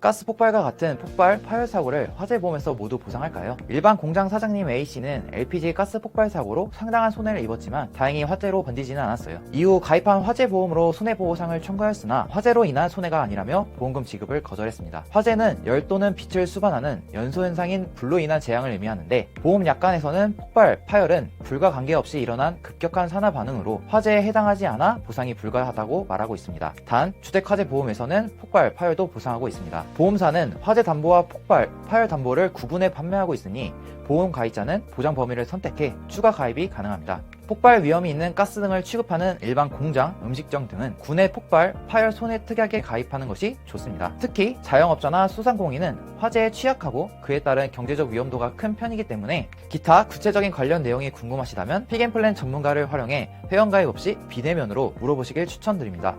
가스 폭발과 같은 폭발, 파열 사고를 화재보험에서 모두 보상할까요? 일반 공장 사장님 A씨는 LPG 가스 폭발 사고로 상당한 손해를 입었지만 다행히 화재로 번지지는 않았어요. 이후 가입한 화재보험으로 손해보호상을 청구하였으나 화재로 인한 손해가 아니라며 보험금 지급을 거절했습니다. 화재는 열 또는 빛을 수반하는 연소현상인 불로 인한 재앙을 의미하는데 보험 약관에서는 폭발, 파열은 불과 관계없이 일어난 급격한 산화 반응으로 화재에 해당하지 않아 보상이 불가하다고 말하고 있습니다. 단 주택화재 보험에서는 폭발, 파열도 보상하고 있습니다. 보험사는 화재 담보와 폭발, 파열 담보를 구분해 판매하고 있으니 보험 가입자는 보장 범위를 선택해 추가 가입이 가능합니다. 폭발 위험이 있는 가스 등을 취급하는 일반 공장, 음식점 등은 군의 폭발, 파열 손해 특약에 가입하는 것이 좋습니다. 특히 자영업자나 소상공인은 화재에 취약하고 그에 따른 경제적 위험도가 큰 편이기 때문에 기타 구체적인 관련 내용이 궁금하시다면 픽앤플랜 전문가를 활용해 회원가입 없이 비대면으로 물어보시길 추천드립니다.